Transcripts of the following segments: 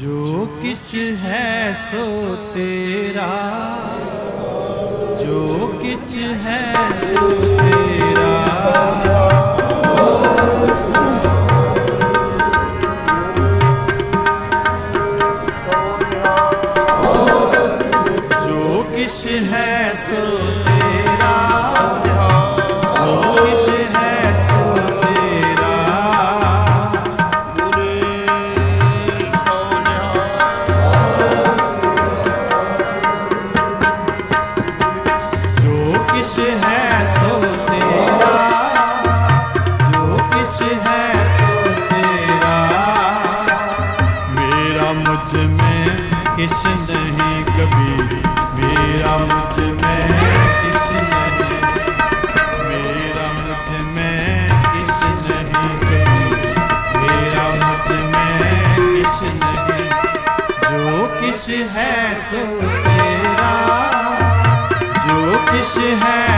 ਜੋ ਕਿਛ ਹੈ ਸੋ ਤੇਰਾ। ਜੋ ਕਿਛ ਹੈ ਸੋ ਤੇਰਾ। किश है सो तेरा जो किश है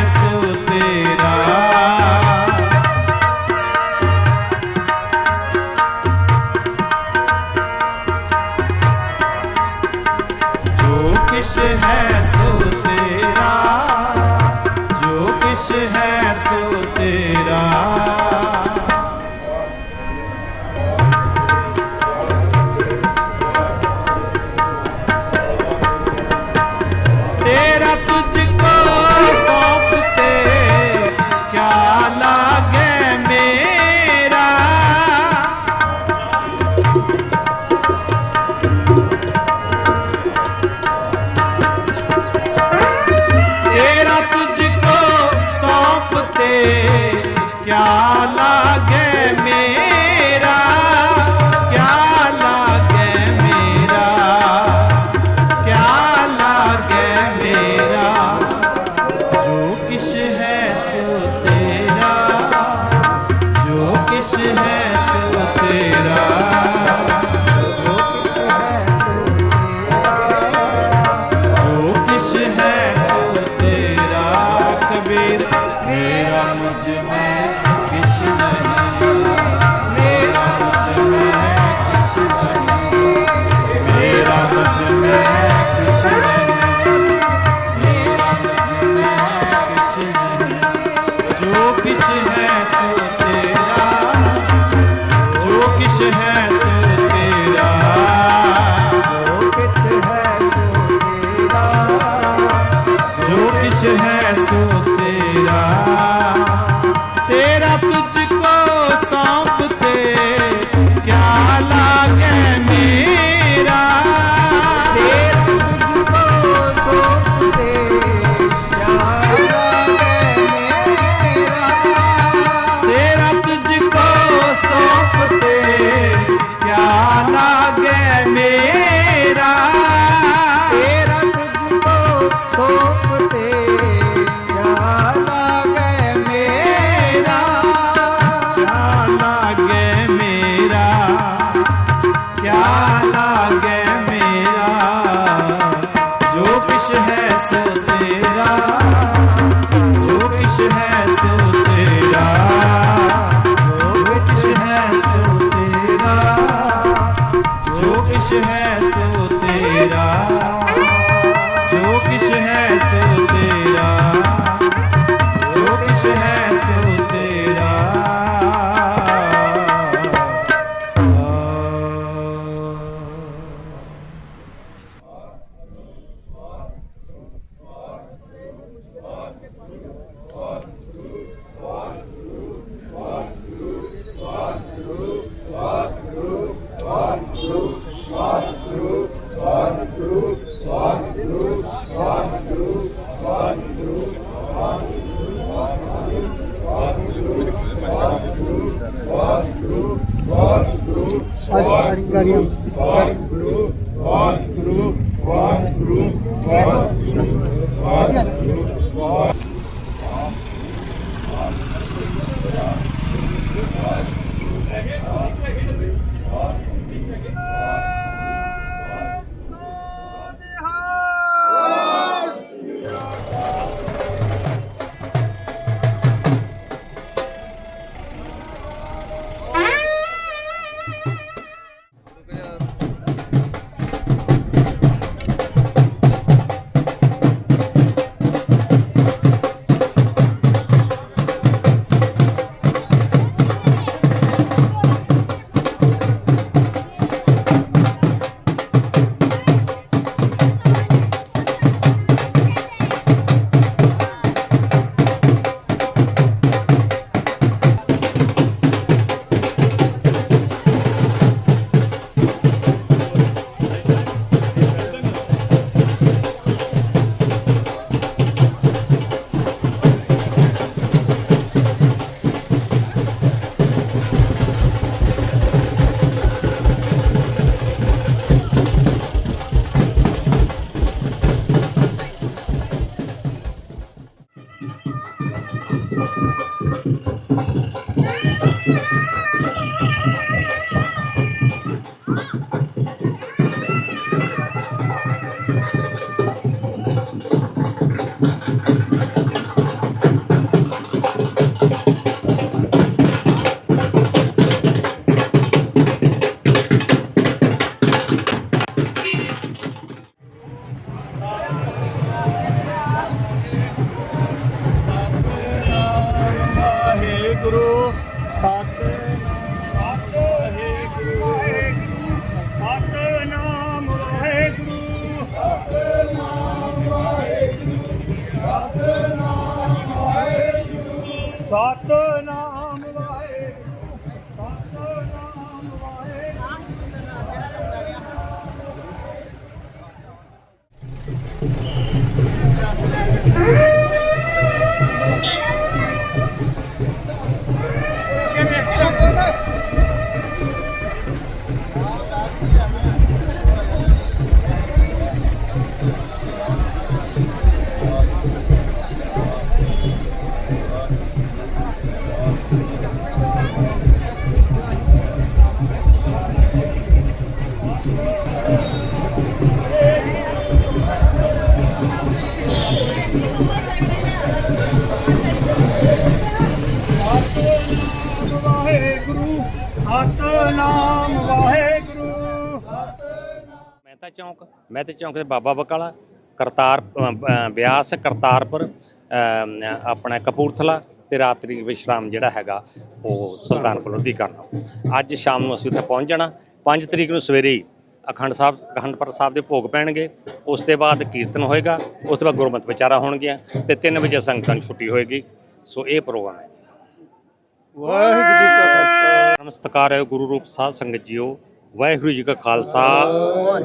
प्यार ਵਾਹਿਗੁਰੂ ਵਾਹਿਗੁਰੂ ਵਾਹਿਗੁਰੂ ਵਾਹਿਗੁਰੂ ਵਾਹਿਗੁਰੂ ਵਾਹਿਗੁਰੂ ਵਾਹਿਗੁਰੂ ਮਹਿਤਾ ਚੌਂਕ? ਮਹਿਤਾ ਚੌਂਕ ਦੇ ਬਾਬਾ ਬਕਾਲਾ ਕਰਤਾਰ ਬਿਆਸ ਕਰਤਾਰਪੁਰ ਆਪਣਾ ਕਪੂਰਥਲਾ ਤੇ ਰਾਤਰੀ ਵਿਸ਼ਰਾਮ ਜਿਹੜਾ ਹੈਗਾ ਉਹ ਸੁਲਤਾਨਪੁਰ ਲੋਧੀ ਕਰਨਾ। ਅੱਜ ਸ਼ਾਮ ਨੂੰ ਅਸੀਂ ਉੱਥੇ ਪਹੁੰਚ ਜਾਣਾ। 5 ਤਰੀਕ ਨੂੰ ਸਵੇਰੇ ਹੀ ਅਖੰਡ ਸਾਹਿਬ ਅਖੰਡਪੁਰ ਸਾਹਿਬ ਦੇ ਭੋਗ ਪੈਣਗੇ। ਉਸ ਤੋਂ ਬਾਅਦ ਕੀਰਤਨ ਹੋਏਗਾ। ਉਸ ਤੋਂ ਬਾਅਦ ਗੁਰਮਤਿ ਵਿਚਾਰਾ ਹੋਣਗੀਆਂ ਤੇ 3 ਵਜੇ ਸੰਗਤਾਂ ਨੂੰ ਛੁੱਟੀ ਹੋਏਗੀ। ਸੋ ਇਹ ਪ੍ਰੋਗਰਾਮ ਹੈ ਜੀ। ਵਾਹਿਗੁਰੂ ਜੀ ਕਾ ਖਾਲਸਾ। ਨਮਸਕਾਰ ਹੈ ਗੁਰੂ ਰੂਪ ਸਾਧ ਸੰਗਤ ਜੀਓ। ਵਾਹਿਗੁਰੂ ਜੀ ਕਾ ਖਾਲਸਾ,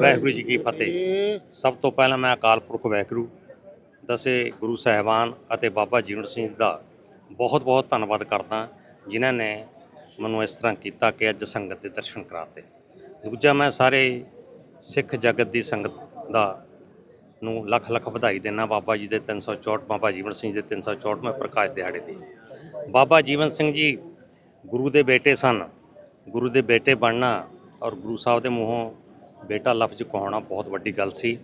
ਵਾਹਿਗੁਰੂ ਜੀ ਕੀ ਫਤਿਹ। ਸਭ ਤੋਂ ਪਹਿਲਾਂ ਮੈਂ ਅਕਾਲ ਪੁਰਖ ਵਾਹਿਗੁਰੂ, ਦਸੇ ਗੁਰੂ ਸਾਹਿਬਾਨ ਅਤੇ ਬਾਬਾ ਜੀਵਨ ਸਿੰਘ ਦਾ ਬਹੁਤ ਬਹੁਤ ਧੰਨਵਾਦ ਕਰਦਾ, ਜਿਨ੍ਹਾਂ ਨੇ ਮੈਨੂੰ ਇਸ ਤਰ੍ਹਾਂ ਕੀਤਾ ਕਿ ਅੱਜ ਸੰਗਤ ਦੇ ਦਰਸ਼ਨ ਕਰਾਤੇ। ਦੂਜਾ, ਮੈਂ ਸਾਰੇ ਸਿੱਖ ਜਗਤ ਦੀ ਸੰਗਤ ਦਾ ਨੂੰ ਲੱਖ ਲੱਖ ਵਧਾਈ ਦੇਣਾ ਬਾਬਾ ਜੀ ਦੇ 364 ਬਾਬਾ ਜੀਵਨ ਸਿੰਘ ਦੇ 364ਵੇਂ ਪ੍ਰਕਾਸ਼ ਦਿਹਾੜੇ ਦੀ ਬਾਬਾ ਜੀਵਨ ਸਿੰਘ ਜੀ ਗੁਰੂ ਦੇ ਬੇਟੇ ਸਨ, ਗੁਰੂ ਦੇ ਬੇਟੇ ਬਣਨਾ ਔਰ ਗੁਰੂ ਸਾਹਿਬ ਦੇ ਮੂੰਹੋਂ ਬੇਟਾ ਲਫ਼ਜ਼ ਕਹਾਉਣਾ ਬਹੁਤ ਵੱਡੀ ਗੱਲ ਸੀ,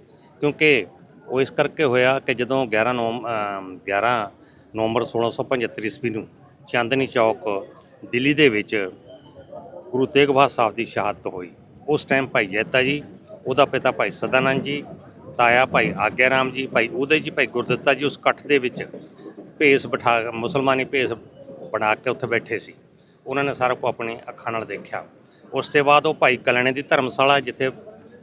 ਕਿਉਂਕਿ ਉਹ ਇਸ ਕਰਕੇ ਹੋਇਆ ਕਿ ਜਦੋਂ 11 ਨਵੰਬ ਅਮ 11 ਨਵੰਬਰ 1675 ਈਸਵੀ ਨੂੰ ਚਾਂਦਨੀ ਚੌਕ, ਦਿੱਲੀ ਦੇ ਵਿੱਚ ਗੁਰੂ ਤੇਗ ਬਹਾਦਰ ਸਾਹਿਬ ਦੀ ਸ਼ਹਾਦਤ ਹੋਈ। ਉਸ ਟਾਈਮ ਭਾਈ ਜੈਤਾ ਜੀ, ਉਹਦਾ ਪਿਤਾ ਭਾਈ ਸਦਾਨੰਦ ਜੀ, ਤਾਇਆ ਭਾਈ ਆਗਿਆ ਰਾਮ ਜੀ, ਭਾਈ ਉਹਦੇ ਜੀ, ਭਾਈ ਗੁਰਦਿੱਤਾ ਜੀ ਉਸ ਇਕੱਠ ਦੇ ਵਿੱਚ ਭੇਸ ਬਿਠਾ, ਮੁਸਲਮਾਨੀ ਭੇਸ ਬਣਾ ਕੇ ਉੱਥੇ ਬੈਠੇ ਸੀ। ਉਹਨਾਂ ਨੇ ਸਾਰਾ ਕੁ ਆਪਣੀ ਅੱਖਾਂ ਨਾਲ ਦੇਖਿਆ। ਉਸ ਤੋਂ ਬਾਅਦ ਉਹ ਭਾਈ ਕਲਣੇ ਦੀ ਧਰਮਸ਼ਾਲਾ ਜਿੱਥੇ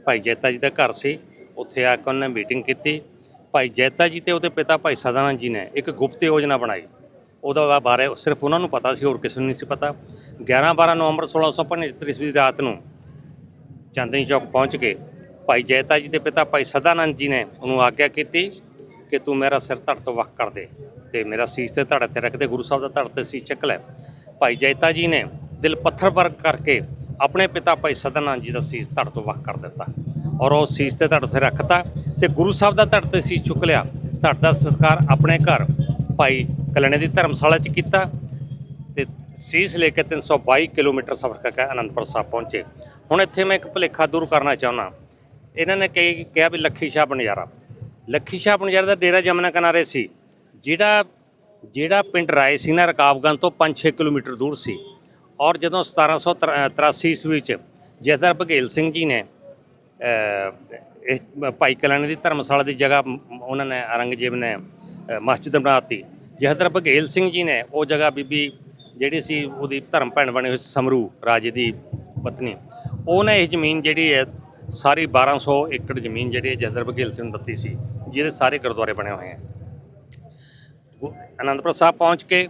ਭਾਈ ਜੈਤਾ ਜੀ ਦਾ ਘਰ ਸੀ, ਉੱਥੇ ਆ ਕੇ ਉਹਨੇ ਮੀਟਿੰਗ ਕੀਤੀ। ਭਾਈ ਜੈਤਾ ਜੀ ਤੇ ਉਹਦੇ ਪਿਤਾ ਭਾਈ ਸਦਾਨੰਦ ਜੀ ਨੇ ਇੱਕ ਗੁਪਤ ਯੋਜਨਾ ਬਣਾਈ। ਉਹਦਾ ਬਾਰੇ ਸਿਰਫ ਉਹਨਾਂ ਨੂੰ ਪਤਾ ਸੀ, ਹੋਰ ਕਿਸੇ ਨੂੰ ਨਹੀਂ ਸੀ ਪਤਾ। 11 12 ਨਵੰਬਰ 1675 ਈਸਵੀ ਦੀ ਰਾਤ ਨੂੰ ਚਾਂਦਨੀ ਚੌਕ ਪਹੁੰਚ ਕੇ ਭਾਈ ਜੈਤਾ ਜੀ ਦੇ ਪਿਤਾ ਭਾਈ ਸਦਾਨੰਦ ਜੀ ਨੇ ਉਹਨੂੰ ਆਗਿਆ ਕੀਤੀ ਕਿ ਤੂੰ ਮੇਰਾ ਸਿਰ ਧੜ ਤੋਂ ਵੱਖ ਕਰ ਦੇ ਤੇ ਮੇਰਾ ਸੀਸ ਤੇ ਧੜ ਤੇ ਰੱਖ ਦੇ, ਗੁਰੂ ਸਾਹਿਬ ਦਾ ਧੜ ਤੇ ਸੀਸ ਚੱਕ ਲੈ। ਭਾਈ ਜੈਤਾ ਜੀ ਨੇ ਦਿਲ ਪੱਥਰ ਪਰ ਕਰਕੇ ਆਪਣੇ ਪਿਤਾ ਭਾਈ ਸਦਾਨੰਦ ਜੀ ਦਾ ਸੀਸ ਧੜ ਤੋਂ ਵੱਖ ਕਰ ਦਿੱਤਾ ਔਰ ਉਹ ਸੀਸ ਤੇ ਧੜ ਤੇ ਰੱਖਤਾ ਤੇ ਗੁਰੂ ਸਾਹਿਬ ਦਾ ਧੜ ਤੇ ਸੀਸ ਚੁੱਕ ਲਿਆ। ਧੜ ਦਾ ਸਤਿਕਾਰ ਆਪਣੇ ਘਰ ਭਾਈ ਕਲਣੇ ਦੀ ਧਰਮਸ਼ਾਲਾ 'ਚ ਕੀਤਾ ਤੇ ਸੀਸ ਲੈ ਕੇ 322 ਕਿਲੋਮੀਟਰ ਸਫ਼ਰ ਕਰਕੇ ਅਨੰਦਪੁਰ ਸਾਹਿਬ ਪਹੁੰਚੇ। ਹੁਣ ਇੱਥੇ ਮੈਂ ਇੱਕ ਭੁਲੇਖਾ ਦੂਰ ਕਰਨਾ ਚਾਹੁੰਦਾ। ਇਹਨਾਂ ਨੇ ਕਹੀ ਕਿਹਾ ਵੀ ਲੱਖੀ ਸ਼ਾਹ ਬਨਜਾਰਾ ਲੱਖੀ ਸ਼ਾਹ ਬਨਜਾਰਾ ਦਾ ਡੇਰਾ ਜਮਨਾ ਕਿਨਾਰੇ ਸੀ। ਜਿਹੜਾ ਜਿਹੜਾ ਪਿੰਡ ਰਾਏ ਸੀ ਨਾ ਰਕਾਬਗੰਜ ਤੋਂ 5-6 ਕਿਲੋਮੀਟਰ ਦੂਰ ਸੀ। ਔਰ ਜਦੋਂ 1783 ਈਸਵੀ 'ਚ ਜਥੇਦਾਰ ਬਘੇਲ ਸਿੰਘ ਜੀ ਨੇ ਇਹ ਭਾਈ ਕਲਿਆਣ ਦੀ ਧਰਮਸ਼ਾਲਾ ਦੀ ਜਗ੍ਹਾ ਉਹਨਾਂ ਨੇ ਔਰੰਗਜ਼ੇਬ ਨੇ ਅਹ, ਮਸਜਿਦ ਬਣਾਤੀ। ਜਥੇਦਾਰ ਬਘੇਲ ਸਿੰਘ ਜੀ ਨੇ ਉਹ ਜਗ੍ਹਾ ਬੀਬੀ ਜਿਹੜੀ ਸੀ ਉਹਦੀ ਧਰਮ ਭੈਣ ਬਣੀ ਹੋਈ ਸੀ ਸਮਰੂ ਰਾਜੇ ਦੀ ਪਤਨੀ। ਉਹਨੇ ਇਹ ਜ਼ਮੀਨ ਜਿਹੜੀ ਹੈ ਸਾਰੀ 1200 ਏਕੜ ਜ਼ਮੀਨ ਜਿਹੜੀ ਹੈ ਜਥੇਦਾਰ ਬਘੇਲ ਸਿੰਘ ਨੂੰ ਦਿੱਤੀ ਸੀ ਜਿਹਦੇ ਸਾਰੇ ਗੁਰਦੁਆਰੇ ਬਣੇ ਹੋਏ ਹਨ ਗੁ- ਅਨੰਦਪੁਰ ਸਾਹਿਬ ਪਹੁੰਚ ਕੇ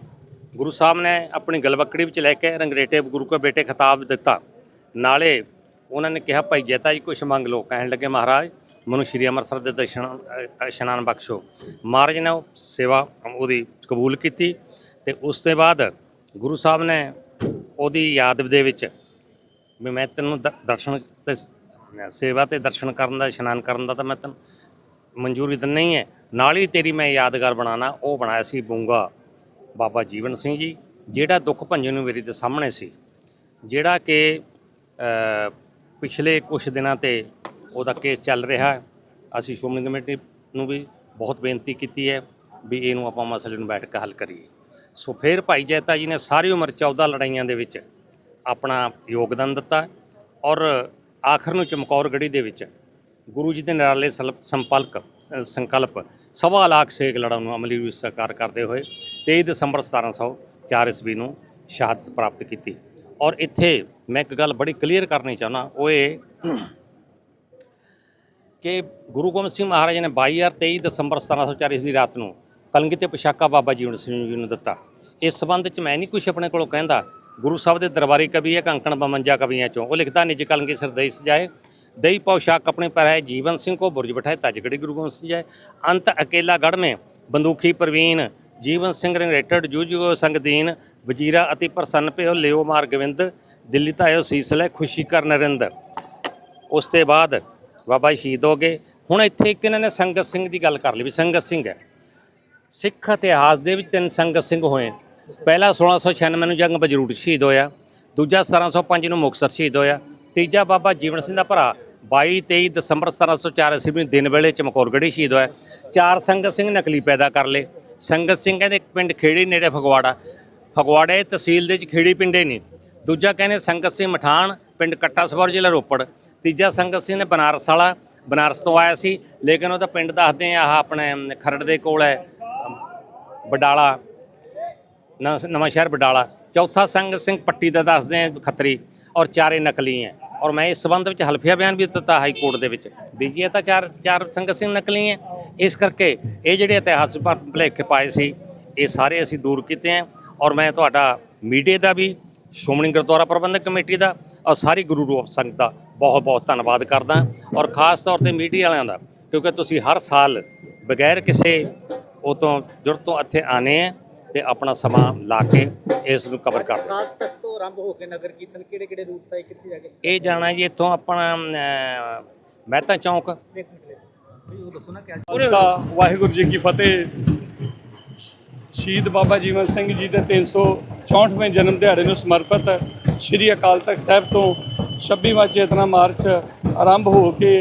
ਗੁਰੂ ਸਾਹਿਬ ਨੇ ਆਪਣੀ ਗਲਵੱਕੜੀ ਵਿੱਚ ਲੈ ਕੇ ਰੰਗਰੇਟੇ ਗੁਰੂ ਕੇ ਬੇਟੇ ਖਿਤਾਬ ਦਿੱਤਾ। ਨਾਲੇ ਉਹਨਾਂ ਨੇ ਕਿਹਾ, ਭਾਈ ਜੈਤਾ ਜੀ, ਕੁਛ ਮੰਗ ਲਓ। ਕਹਿਣ ਲੱਗੇ, ਮਹਾਰਾਜ, ਮੈਨੂੰ ਸ਼੍ਰੀ ਅੰਮ੍ਰਿਤਸਰ ਦੇ ਦਰਸ਼ਨ ਇਸ਼ਨਾਨ ਬਖਸ਼ੋ। ਮਹਾਰਾਜ ਨੇ ਉਹ ਸੇਵਾ ਉਹਦੀ ਕਬੂਲ ਕੀਤੀ ਤੇ ਉਸ ਤੋਂ ਬਾਅਦ ਗੁਰੂ ਸਾਹਿਬ ਨੇ ਉਹਦੀ ਯਾਦ ਦੇ ਵਿੱਚ ਵੀ ਮੈਂ ਤੈਨੂੰ ਦ- ਦਰਸ਼ਨ ਤੇ ਸੇਵਾ ਤੇ ਦਰਸ਼ਨ ਕਰਨ ਦਾ, ਇਸ਼ਨਾਨ ਕਰਨ ਦਾ ਤਾਂ ਮੈਂ ਤੈਨੂੰ ਮਨਜ਼ੂਰੀ ਤਾਂ ਨਹੀਂ ਹੈ। ਨਾਲ ਹੀ ਤੇਰੀ ਮੈਂ ਯਾਦਗਾਰ ਬਣਾਣਾ ਉਹ ਬਣਾਇਆ ਸੀ ਬੂੰਗਾ। ਬਾਬਾ ਜੀਵਨ ਸਿੰਘ ਜੀ, ਜਿਹੜਾ ਦੁੱਖ ਭੰਜਨ ਨੂੰ ਮੇਰੇ ਦੇ ਸਾਹਮਣੇ ਸੀ, ਜਿਹੜਾ ਕਿ ਪਿਛਲੇ ਕੁਝ ਦਿਨਾਂ ਤੇ ਉਹਦਾ ਕੇਸ ਚੱਲ ਰਿਹਾ ਹੈ। ਅਸੀਂ ਸ਼੍ਰੋਮਣੀ ਕਮੇਟੀ ਨੂੰ ਵੀ ਬਹੁਤ ਬੇਨਤੀ ਕੀਤੀ ਹੈ ਵੀ ਇਹਨੂੰ ਆਪਾਂ ਮਸਲੇ ਨੂੰ ਬੈਠ ਕੇ ਹੱਲ ਕਰੀਏ। ਸੋ ਫਿਰ ਭਾਈ ਜੈਤਾ ਜੀ ਨੇ ਸਾਰੀ ਉਮਰ 14 ਲੜਾਈਆਂ ਦੇ ਵਿੱਚ ਆਪਣਾ ਯੋਗਦਾਨ ਦਿੱਤਾ ਔਰ ਆਖਰ ਨੂੰ ਚਮਕੌਰ ਗੜੀ ਦੇ ਵਿੱਚ ਗੁਰੂ ਜੀ ਦੇ ਨਿਰਾਲੇ ਸਲ- ਸੰਪਲਕ ਸੰਕਲਪ ਸਵਾ ਲੱਖ ਸੇਕ ਲੜਾਂ ਨੂੰ ਅਮਲੀ ਵਿੱਚ ਸਾਕਾਰ ਕਰਦੇ ਹੋਏ 23 ਦਸੰਬਰ 1704 ਈਸਵੀ ਨੂੰ ਸ਼ਹਾਦਤ ਪ੍ਰਾਪਤ ਕੀਤੀ। ਔਰ ਇੱਥੇ ਮੈਂ ਇੱਕ ਗੱਲ ਬੜੀ ਕਲੀਅਰ ਕਰਨੀ ਚਾਹੁੰਦਾ, ਉਹ ਇਹ ਕਿ ਗੁਰੂ ਗੋਬਿੰਦ ਸਿੰਘ ਮਹਾਰਾਜ ਨੇ 22 ਔਰ 23 ਦਸੰਬਰ 1704 ਈਸਵੀ ਰਾਤ ਨੂੰ ਕਲੰਗੀ ਤੇ ਪੋਸ਼ਾਕਾ ਬਾਬਾ ਜੀਵਨ ਸਿੰਘ ਜੀ ਨੂੰ ਦਿੱਤਾ। ਇਸ ਸੰਬੰਧ ਚ ਮੈਂ ਨਹੀਂ ਕੁਝ ਆਪਣੇ ਕੋਲੋਂ ਕਹਿੰਦਾ, ਗੁਰੂ ਸਾਹਿਬ ਦੇ ਦਰਬਾਰੀ ਕਵੀ ਹੈ, ਕੰਕਣ ਬਮੰਜਾ ਕਵੀਆਂ ਚੋਂ। ਉਹ ਲਿਖਦਾ, ਨਿਜ ਕਲੰਗੀ ਸਰਦਈ ਸਜਾਏ ਦਈ ਪੌਸ਼ਾਕ ਆਪਣੇ ਪਰ ਹੈ ਜੀਵਨ ਸਿੰਘ ਕੋ ਬੁਰਜ ਬਿਠਾਏ ਤਜਗੜੀ ਗੁਰੂ ਗੋਬਿੰਦ ਸਿੰਘ ਜਾਏ ਅੰਤ ਅਕੇਲਾ ਗੜ में ਬੰਦੂਖੀ ਪ੍ਰਵੀਨ ਜੀਵਨ ਸਿੰਘ ਰਿਲੇਟਡ ਜੂਝੋ ਸੰਗ ਦੀਨ ਵਜੀਰਾ ਅਤੇ ਪ੍ਰਸੰਨ ਪਿਓ ਲਿਓ ਮਾਰ ਗਵਿੰਦ ਦਿੱਲੀ ਧਾਇਓ ਸੀਸ ਲੈ ਖੁਸ਼ੀ ਕਰ ਨਰਿੰਦਰ ਉਸ ਤੋਂ ਬਾਅਦ ਬਾਬਾ ਸ਼ਹੀਦ ਹੋ ਗਏ ਹੁਣ ਇੱਥੇ ਇੱਕ ਇਹਨਾਂ ਨੇ ਸੰਗਤ ਸਿੰਘ ਦੀ ਗੱਲ ਕਰ ਲਈ ਵੀ ਸੰਗਤ ਸਿੰਘ ਹੈ ਸਿੱਖ ਇਤਿਹਾਸ ਦੇ ਵਿੱਚ ਤਿੰਨ ਸੰਗਤ ਸਿੰਘ ਹੋਏ ਪਹਿਲਾ 1696 ਨੂੰ ਜੰਗ ਬਜਰੂਟ ਸ਼ਹੀਦ ਹੋਇਆ ਦੂਜਾ 1705 ਨੂੰ ਮੁਕਤਸਰ ਸ਼ਹੀਦ ਹੋਇਆ ਤੀਜਾ ਬਾਬਾ ਜੀਵਨ ਸਿੰਘ ਦਾ ਭਰਾ 22 23 ਦਸੰਬਰ 1704 ਈਸਵੀ ਨੂੰ ਦਿਨ ਵੇਲੇ ਚਮਕੌਰਗੜੀ ਸ਼ਹੀਦ ਹੋਇਆ। ਚਾਰ ਸੰਗਤ ਸਿੰਘ ਨਕਲੀ ਪੈਦਾ ਕਰ ਲਏ। ਸੰਗਤ ਸਿੰਘ ਕਹਿੰਦੇ ਇੱਕ ਪਿੰਡ ਖੇੜੀ ਨੇੜੇ ਫਗਵਾੜਾ। ਫਗਵਾੜੇ ਤਹਿਸੀਲ ਦੇ ਵਿੱਚ ਖੇੜੀ ਪਿੰਡੇ ਨਹੀਂ ਦੂਜਾ ਕਹਿੰਦੇ ਸੰਗਤ ਸਿੰਘ ਮਠਾਣ ਪਿੰਡ ਕੱਟਾ ਸਵਰ ਜ਼ਿਲ੍ਹਾ ਰੋਪੜ। ਤੀਜਾ ਸੰਗਤ ਸਿੰਘ ਨੇ ਬਨਾਰਸ ਵਾਲਾ ਬਨਾਰਸ ਤੋਂ ਆਇਆ ਸੀ, ਲੇਕਿਨ ਉਹਦਾ ਪਿੰਡ ਦੱਸਦੇ ਆ, ਆਹ ਆਪਣੇ ਖਰੜ ਦੇ ਕੋਲ ਹੈ, ਬਡਾਲਾ ਨ- ਨਵਾਂ ਸ਼ਹਿਰ ਬਡਾਲਾ। ਚੌਥਾ ਸੰਗਤ ਸਿੰਘ ਪੱਟੀ ਦਾ ਦੱਸਦੇ ਆ ਖੱਤਰੀ, ਔਰ ਚਾਰੇ ਨਕਲੀ ਹੈ। ਔਰ ਮੈਂ ਇਸ ਸੰਬੰਧ ਵਿੱਚ ਹਲਫੀਆ ਬਿਆਨ ਵੀ ਦਿੱਤਾ ਹਾਈ ਕੋਰਟ ਦੇ ਵਿੱਚ। ਵੀ ਜੀ ਇਹ ਤਾਂ ਚਾਰ ਚਾਰ ਸੰਗਤ ਸਿੰਘ ਨਕਲੀ ਹੈ ਇਸ ਕਰਕੇ ਇਹ ਜਿਹੜੇ ਇਤਿਹਾਸ ਪਰ ਪਾਏ ਸੀ, ਇਹ ਸਾਰੇ ਅਸੀਂ ਦੂਰ ਕੀਤੇ ਹੈ ਔਰ ਮੈਂ ਤੁਹਾਡਾ ਮੀਡੀਆ ਦਾ ਵੀ, ਸ਼੍ਰੋਮਣੀ ਗੁਰਦੁਆਰਾ ਪ੍ਰਬੰਧਕ ਕਮੇਟੀ ਦਾ ਔਰ ਸਾਰੀ ਗੁਰੂ ਰੂਪ ਸੰਗਤ ਦਾ ਬਹੁਤ ਬਹੁਤ ਧੰਨਵਾਦ ਕਰਦਾ ਔਰ ਖਾਸ ਤੌਰ ਤੇ ਮੀਡੀਆ ਵਾਲਿਆਂ ਦਾ, ਕਿਉਂਕਿ ਤੁਸੀਂ ਹਰ ਸਾਲ ਬਗੈਰ ਕਿਸੇ ਉਹ ਤੋਂ ਜੁਰਤ ਤੋਂ ਇੱਥੇ ਆਨੇ ਹੈ ਤੇ ਆਪਣਾ ਸਮਾਂ ਲਾ ਕੇ ਇਸ ਨੂੰ ਕਵਰ ਕਰਦੇ ਤੋਂ ਆਰੰਭ ਹੋ ਕੇ ਨਗਰ ਕੀਰਤਨ ਕਿਹੜੇ ਕਿਹੜੇ ਰੂਟ ਤੱਕ ਕਿੱਥੇ ਜਾ ਕੇ ਇਹ ਜਾਣਾ ਜੀ ਇੱਥੋਂ ਆਪਣਾ ਅਮ, ਮਹਿਤਾ ਚੌਂਕ। ਇੱਕ ਮਿੰਟ ਲੈ ਵੀ ਉਹ ਦੱਸੋ ਨਾ ਕਿ ਅੱਜ ਖਾਲਸਾ ਵਾਹਿਗੁਰੂ ਜੀ ਕੀ ਫਤਿਹ। ਸ਼ਹੀਦ ਬਾਬਾ ਜੀਵਨ ਸਿੰਘ ਜੀ ਦੇ 364ਵੇਂ ਜਨਮ ਦਿਹਾੜੇ ਨੂੰ ਸਮਰਪਿਤ ਸ੍ਰੀ ਅਕਾਲ ਤਖਤ ਸਾਹਿਬ ਤੋਂ 26ਵਾਂ ਚੇਤਨਾ ਮਾਰਚ ਆਰੰਭ ਹੋ ਕੇ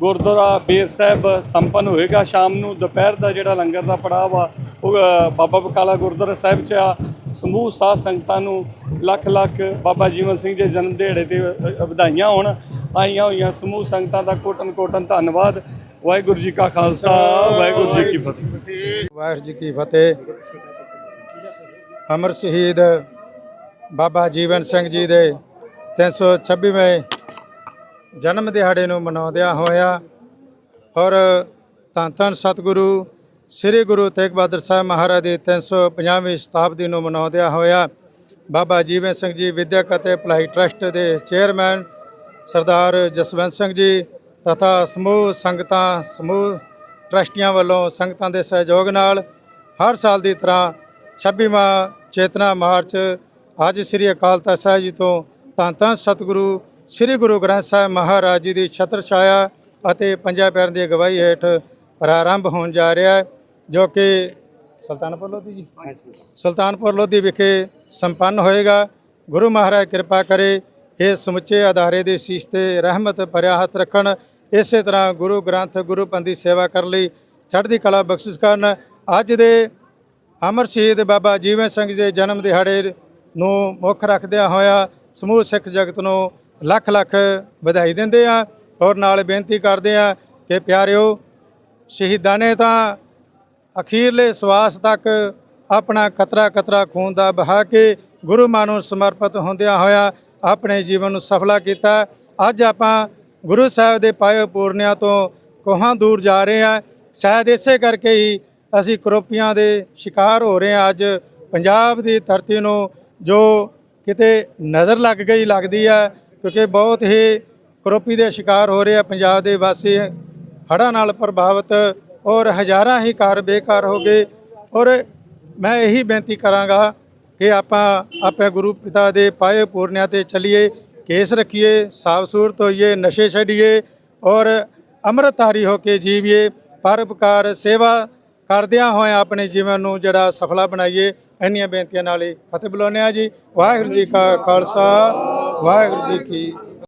ਗੁਰਦੁਆਰਾ ਬੇਰ ਸਾਹਿਬ ਸੰਪੰਨ ਹੋਏਗਾ ਸ਼ਾਮ ਨੂੰ, ਦੁਪਹਿਰ ਦਾ ਜਿਹੜਾ ਲੰਗਰ ਦਾ ਪੜਾਅ ਵਾ, ਉਹ ਬਾਬਾ ਬਕਾਲਾ ਗੁਰਦੁਆਰਾ ਸਾਹਿਬ 'ਚ ਆ। ਸਮੂਹ ਸਾਧ ਸੰਗਤਾਂ ਨੂੰ ਲੱਖ ਲੱਖ ਬਾਬਾ ਜੀਵਨ ਸਿੰਘ ਦੇ ਜਨਮ ਦਿਹਾੜੇ ਤੇ ਵਧਾਈਆਂ ਹੋਣ। ਆਈਆਂ ਹੋਈਆਂ ਸਮੂਹ ਸੰਗਤਾਂ ਦਾ ਕੋਟਨ ਕੋਟਨ ਧੰਨਵਾਦ। ਵਾਹਿਗੁਰੂ ਜੀ ਕਾ ਖਾਲਸਾ, ਵਾਹਿਗੁਰੂ ਜੀ ਕੀ ਫਤਿਹ। ਵਾਹਿਗੁਰੂ ਜੀ ਕੀ ਫਤਿਹ। ਅਮਰ ਸ਼ਹੀਦ ਬਾਬਾ ਜੀਵਨ ਸਿੰਘ ਜੀ ਦੇ 326ਵੇਂ ਜਨਮ ਦਿਹਾੜੇ ਨੂੰ ਮਨਾਉਂਦਿਆਂ ਹੋਇਆ ਔਰ ਧੰਨ ਧੰਨ ਸਤਿਗੁਰੂ, ਸ੍ਰੀ ਗੁਰੂ ਤੇਗ ਬਹਾਦਰ ਸਾਹਿਬ ਮਹਾਰਾਜ ਦੀ 350ਵੀਂ ਸ਼ਤਾਬਦੀ ਨੂੰ ਮਨਾਉਂਦਿਆਂ ਹੋਇਆ ਬਾਬਾ ਜੀਵਨ ਸਿੰਘ ਜੀ ਵਿਦਿਅਕ ਅਤੇ ਭਲਾਈ ਟਰਸਟ ਦੇ ਚੇਅਰਮੈਨ ਸਰਦਾਰ ਜਸਵੰਤ ਸਿੰਘ ਜੀ ਤਥਾ ਸਮੂਹ ਸੰਗਤਾਂ, ਸਮੂਹ ਟਰਸਟੀਆਂ ਵੱਲੋਂ ਸੰਗਤਾਂ ਦੇ ਸਹਿਯੋਗ ਨਾਲ ਹਰ ਸਾਲ ਦੀ ਤਰ੍ਹਾਂ 26ਵਾਂ ਚੇਤਨਾ ਮਾਰਚ ਅੱਜ ਸ੍ਰੀ ਅਕਾਲ ਤਖਤ ਸਾਹਿਬ ਜੀ ਤੋਂ ਧੰਨ ਧੰਨ ਸਤਿਗੁਰੂ ਸ੍ਰੀ ਗੁਰੂ ਗ੍ਰੰਥ ਸਾਹਿਬ ਮਹਾਰਾਜ ਜੀ ਦੀ ਛਤਰ ਛਾਇਆ ਅਤੇ ਪੰਜਾਂ ਪੈਰਾਂ ਦੀ ਅਗਵਾਈ ਹੇਠ ਪ੍ਰਾਰੰਭ ਹੋਣ ਜਾ ਰਿਹਾ ਹੈ, ਜੋ ਕਿ ਸੁਲਤਾਨਪੁਰ ਲੋਧੀ ਜੀ। ਸੁਲਤਾਨਪੁਰ ਲੋਧੀ ਵਿਖੇ ਸੰਪੰਨ ਹੋਏਗਾ। ਗੁਰੂ ਮਹਾਰਾਜ ਕਿਰਪਾ ਕਰੇ, ਇਹ ਸਮੁੱਚੇ ਅਦਾਰੇ ਦੇ ਸੀਸ ਤੇ ਰਹਿਮਤ ਭਰਿਆ ਹੱਥ ਰੱਖਣ। ਇਸੇ ਤਰ੍ਹਾਂ ਗੁਰੂ ਗ੍ਰੰਥ, ਗੁਰੂ ਪੰਥ ਦੀ ਸੇਵਾ ਕਰਨ ਲਈ ਚੜ੍ਹਦੀ ਕਲਾ ਬਖਸ਼ਿਸ਼ ਕਰਨ। ਅੱਜ ਦੇ ਅਮਰ ਸ਼ਹੀਦ ਬਾਬਾ ਜੀਵਨ ਸਿੰਘ ਜੀ ਦੇ ਜਨਮ ਦਿਹਾੜੇ ਨੂੰ ਮੁੱਖ ਰੱਖਦਿਆਂ ਹੋਇਆ ਸਮੂਹ ਸਿੱਖ ਜਗਤ ਨੂੰ ਲੱਖ ਲੱਖ ਵਧਾਈ ਦਿੰਦੇ ਆ ਔਰ ਨਾਲ ਬੇਨਤੀ ਕਰਦੇ ਆ ਕਿ ਪਿਆਰਿਓ, ਸ਼ਹੀਦਾਂ ਨੇ ਤਾਂ ਅਖੀਰਲੇ ਸਵਾਸ ਤੱਕ ਆਪਣਾ ਕਤਰਾ ਕਤਰਾ ਖੂਨ ਦਾ ਬਹਾ ਕੇ ਗੁਰੂ ਮਾਂ ਨੂੰ ਸਮਰਪਿਤ ਹੁੰਦਿਆਂ ਹੋਇਆ ਆਪਣੇ ਜੀਵਨ ਨੂੰ ਸਫਲਾ ਕੀਤਾ। ਅੱਜ ਆਪਾਂ ਗੁਰੂ ਸਾਹਿਬ ਦੇ ਪਾਏ ਪੂਰਨਿਆਂ ਤੋਂ ਕੋਹਾਂ ਦੂਰ ਜਾ ਰਹੇ ਹਾਂ। ਸ਼ਾਇਦ ਇਸੇ ਕਰਕੇ ਹੀ ਅਸੀਂ ਕਰੋਪੀਆਂ ਦੇ ਸ਼ਿਕਾਰ ਹੋ ਰਹੇ ਹਾਂ। ਅੱਜ ਪੰਜਾਬ ਦੀ ਧਰਤੀ ਨੂੰ ਜੋ ਕਿਤੇ ਨਜ਼ਰ ਲੱਗ ਗਈ, ਲੱਗਦੀ ਹੈ ਕਿਉਂਕਿ ਬਹੁਤ ਹੀ ਕਰੋਪੀ ਦੇ ਸ਼ਿਕਾਰ ਹੋ ਰਹੇ ਆ ਪੰਜਾਬ ਦੇ ਵਾਸੀ। ਹੜ੍ਹਾਂ ਨਾਲ ਪ੍ਰਭਾਵਿਤ ਔਰ ਹਜ਼ਾਰਾਂ ਹੀ ਘਰ ਬੇਕਾਰ ਹੋ ਗਏ। ਔਰ ਮੈਂ ਇਹੀ ਬੇਨਤੀ ਕਰਾਂਗਾ ਕਿ ਆਪਾਂ ਆਪੇ ਗੁਰੂ ਪਿਤਾ ਦੇ ਪਾਏ ਪੂਰਨਿਆਂ ਤੇ ਚੱਲੀਏ, ਕੇਸ ਰੱਖੀਏ ਸਾਫ਼ ਸੂਰਤ ਹੋਈਏ, ਨਸ਼ੇ ਛੱਡੀਏ ਔਰ ਅੰਮ੍ਰਿਤਧਾਰੀ ਹੋ ਕੇ ਜੀਵੀਏ। ਪਰਉਪਕਾਰ ਸੇਵਾ ਕਰਦਿਆਂ ਹੋਏ ਆਪਣੇ ਜੀਵਨ ਨੂੰ ਜਿਹੜਾ ਸਫਲਾ ਬਣਾਈਏ। ਇੰਨੀਆਂ ਬੇਨਤੀਆਂ ਨਾਲ ਹੀ ਫਤਿਹ ਬੁਲਾਉਂਦੇ ਹਾਂ ਜੀ। ਵਾਹਿਗੁਰੂ ਜੀ ਕਾ ਖਾਲਸਾ। ਵਾਹਿਗੁਰੂ ਜੀ ਕੀ